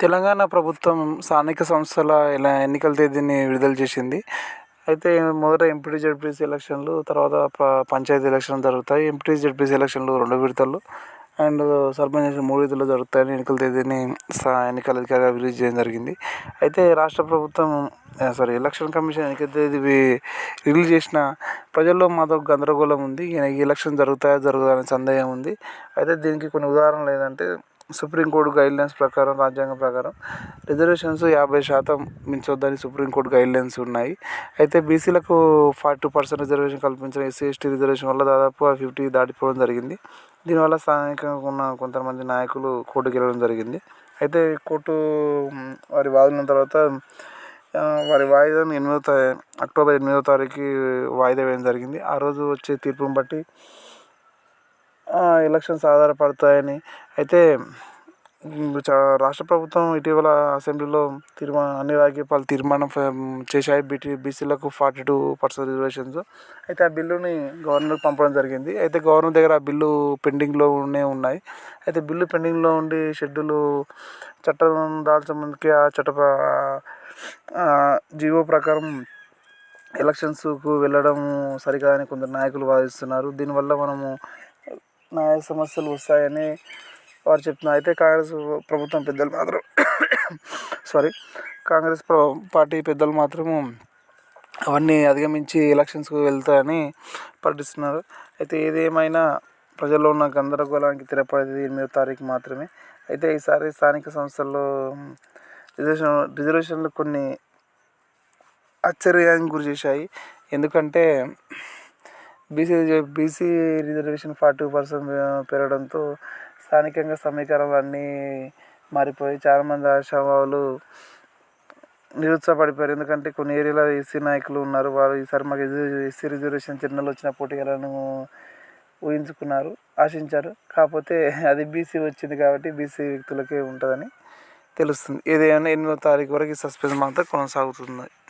తెలంగాణ ప్రభుత్వం స్థానిక సంస్థల ఇలా ఎన్నికల తేదీని విడుదల చేసింది. అయితే మొదట ఎంపీటీ జడ్పీసీ ఎలక్షన్లు తర్వాత ప పంచాయతీ ఎలక్షన్లు జరుగుతాయి. ఎంపీటీ జడ్పీసీ ఎలక్షన్లు రెండు విడతలు. అండ్ సర్పంచ్ మూడు విధులు జరుగుతాయని ఎన్నికల తేదీని ఎన్నికల అధికారిగా రిలీజ్ చేయడం జరిగింది. అయితే రాష్ట్ర ప్రభుత్వం సారీ ఎలక్షన్ కమిషన్ ఎన్నికల తేదీ రిలీజ్ చేసిన ప్రజల్లో మాతో గందరగోళం ఉంది. ఈ ఎలక్షన్ జరుగుతాయా జరగదా అనే సందేహం ఉంది. అయితే దీనికి కొన్ని ఉదాహరణలు ఏంటంటే సుప్రీంకోర్టు గైడ్లైన్స్ ప్రకారం రాజ్యాంగం ప్రకారం రిజర్వేషన్స్ యాభై శాతం మించొద్దని సుప్రీంకోర్టు గైడ్లైన్స్ ఉన్నాయి. అయితే బీసీలకు ఫార్టీ టూ పర్సెంట్ రిజర్వేషన్ కల్పించిన ఎస్సీ ఎస్టీ రిజర్వేషన్ వల్ల దాదాపు ఫిఫ్టీ దాటిపోవడం జరిగింది. దీనివల్ల స్థానికంగా ఉన్న కొంతమంది నాయకులు కోర్టుకు వెళ్ళడం జరిగింది. అయితే కోర్టు వారి వాదన తర్వాత వారి వాయిదాను ఎనిమిదో అక్టోబర్ ఎనిమిదో తారీఖు వాయిదా వేయడం జరిగింది. ఆ రోజు వచ్చే తీర్పును బట్టి ఎలక్షన్స్ ఆధారపడతాయని. అయితే రాష్ట్ర ప్రభుత్వం ఇటీవల అసెంబ్లీలో తీర్మా అన్ని రాజకీయ తీర్మానం చేశాయి. బీటీ బీసీలకు ఫార్టీ టూ పర్సెంట్ రిజర్వేషన్స్. అయితే ఆ బిల్లుని గవర్నర్కి పంపడం జరిగింది. అయితే గవర్నర్ దగ్గర ఆ బిల్లు పెండింగ్లోనే ఉన్నాయి. అయితే బిల్లు పెండింగ్లో ఉండి షెడ్యూల్ చట్టం దాల్చడానికి ఆ చట్ట జీవో ప్రకారం ఎలక్షన్స్కు వెళ్ళడం సరికాదని కొందరు నాయకులు వాదిస్తున్నారు. దీనివల్ల మనము న్యాయ సమస్యలు వస్తాయని వారు చెప్తున్నారు అయితే కాంగ్రెస్ ప్రభుత్వం పెద్దలు మాత్రం సారీ కాంగ్రెస్ పార్టీ పెద్దలు మాత్రము అవన్నీ అధిగమించి ఎలక్షన్స్కు వెళ్తాయని ప్రకటిస్తున్నారు. అయితే ఏదేమైనా ప్రజల్లో ఉన్న గందరగోళానికి తెరపడేది ఎనిమిదో తారీఖు మాత్రమే. అయితే ఈసారి స్థానిక సంస్థల్లో రిజర్వేషన్ రిజర్వేషన్లు కొన్ని ఆశ్చర్యానికి గురి చేశాయి. ఎందుకంటే BC BC reservation forty percent పెరగడంతో స్థానికంగా సమీకరణలు అన్నీ మారిపోయి చాలామంది ఆశావాహులు నిరుత్సాహపడిపోయారు. ఎందుకంటే కొన్ని ఏరియాలో ఎస్సీ నాయకులు ఉన్నారు. వారు ఈసారి మాకు ఎస్సీ రిజర్వేషన్ చిన్నలు వచ్చిన పోటీలను ఊహించుకున్నారు ఆశించారు. కాకపోతే అది బీసీ వచ్చింది కాబట్టి బీసీ వ్యక్తులకే ఉంటుందని తెలుస్తుంది. ఏదైనా ఎనిమిదో తారీఖు వరకు సస్పెన్స్ మాత్రం కొనసాగుతుంది.